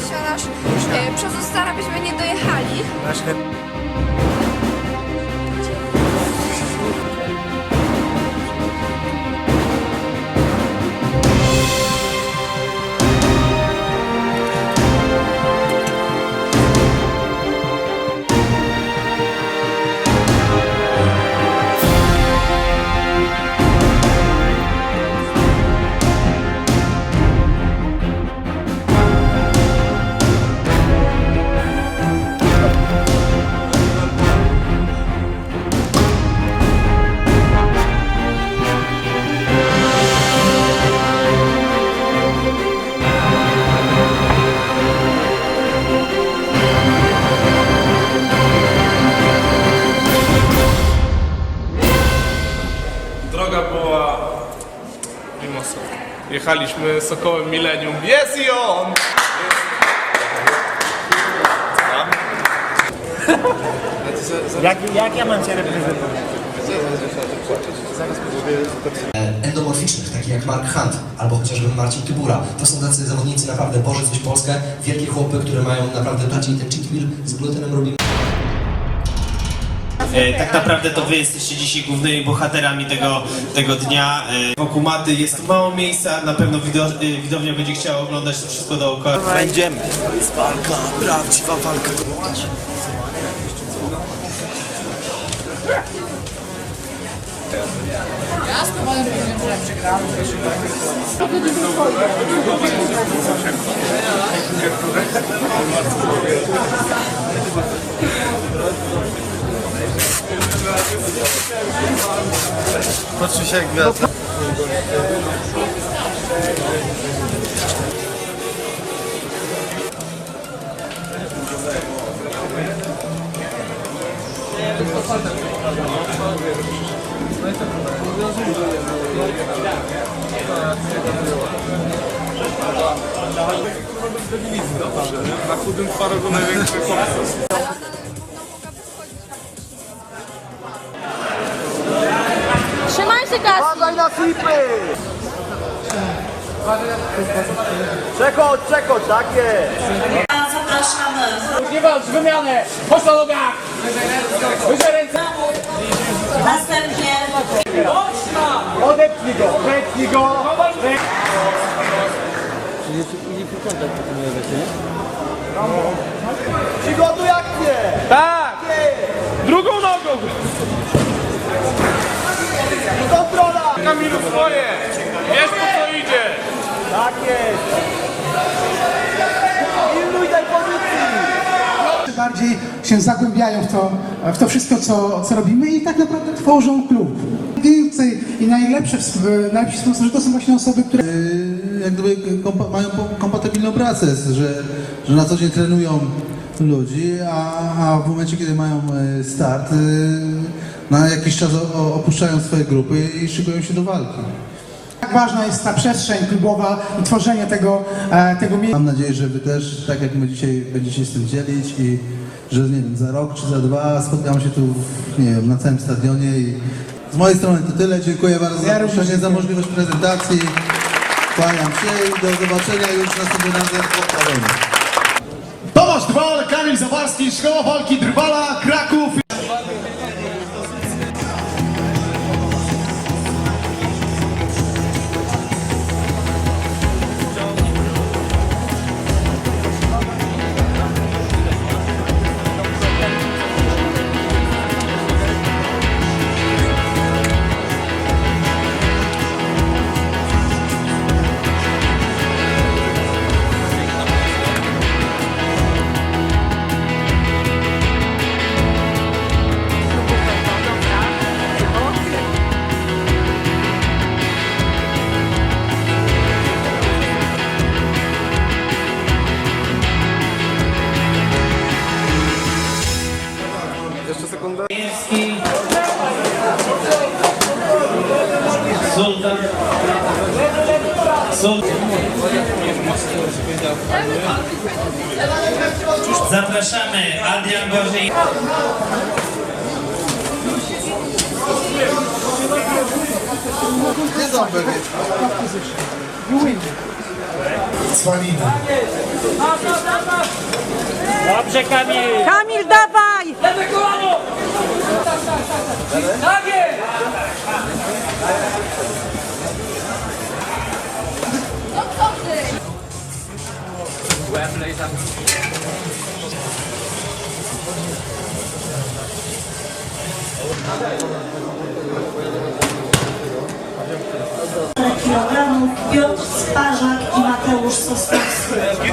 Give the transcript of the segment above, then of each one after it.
nasz e, przez Ostara byśmy nie dojechali. Nasz Jechaliśmy Sokołem Millennium. Jest i on! Jak, jak ja mam cię reprezentować? endomorficznych, takich jak Mark Hunt albo chociażby Marcin Tybura. To są tacy zawodnicy naprawdę Boże coś Polskę, wielkie chłopy, które mają naprawdę bardziej ten cheat meal z glutenem robimy. E, Tak naprawdę to wy jesteście dzisiaj głównymi bohaterami tego, tego dnia. E, Wokół maty jest mało miejsca, na pewno wido, e, widownia będzie chciała oglądać to wszystko dookoła. Będziemy. To jest walka, prawdziwa walka. Patrzcie się jak gwiazda. Na chudym twarogu największy chłopcy. Się! Uważaj na flipy! Czekać, czekać, tak jest! Zapraszamy. Nie walcz, wymianę! Chodź na nogach! Wyżej ręce! Następnie Odepnij go! Wepnij go! Przygotuj akcję! Tak! Drugą nogą! Kamilu swoje! Wiesz po co idzie! Tak jest! Pilnuj tej pozycji! bardziej się zagłębiają w to, w to wszystko, co, co robimy i tak naprawdę tworzą klub. Piłce i najlepsze, w- w- najlepsi sponsorzy to są właśnie osoby, które jak gdyby kompa- mają kompatybilną pracę, że, że na co dzień trenują ludzi, a, a w momencie, kiedy mają e, start, e, na jakiś czas opuszczają swoje grupy i szykują się do walki. tak ważna jest ta przestrzeń klubowa i tworzenie tego, e, tego miejsca. Mam nadzieję, że Wy też, tak jak my dzisiaj, będziecie się z tym dzielić i że, nie wiem, za rok czy za dwa spotkamy się tu, w, nie wiem, na całym stadionie i z mojej strony to tyle. Dziękuję bardzo za Ja również zaproszenie, za możliwość prezentacji. Kłaniam się i do zobaczenia już następnym razem w. Tomasz Drwal, Kamil Zawarski, Szkoła Walki Drwala, Kraków. Sultan. Zapraszamy Adrian Bożej. Nie. Dobrze, Kamil! Kamil, dawaj! Kilogramów Piotr Sparzak i Mateusz Sosnowski.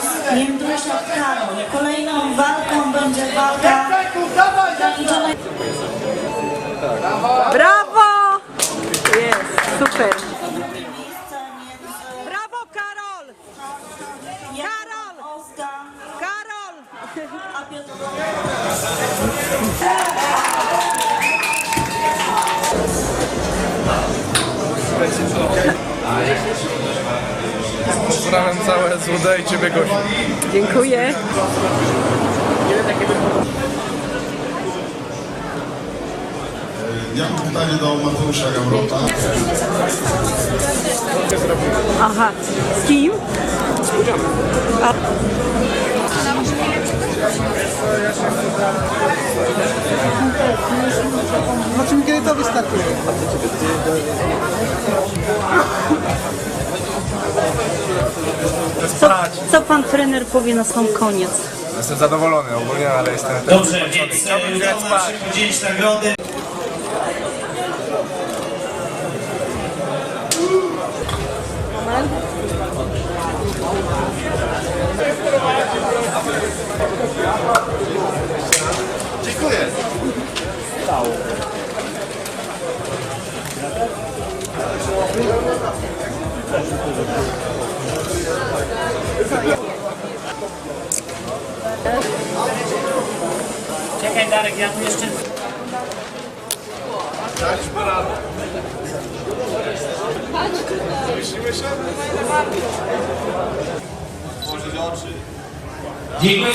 pierwszowiec Jędrusiak Karol. Kolejną walką będzie walka Brawo! Jest, super! Brawo, Karol! Karol! Karol! Pozdrawiam całe złodę i ciebie Gosiu. Dziękuję. Ja mam pytanie do Mateusza Gawrota. Aha. Z kim? Zobaczymy kiedy to wystartuje. Pan trener powie na sam koniec? Jestem zadowolony ogólnie, ale jestem też Dobrze, więc Chciałbym e, grać udało nam się podzielić nagrody. Czekaj Darek, ja tu jeszcze... Daliśmy radę. Myślimy się? Dziękuję.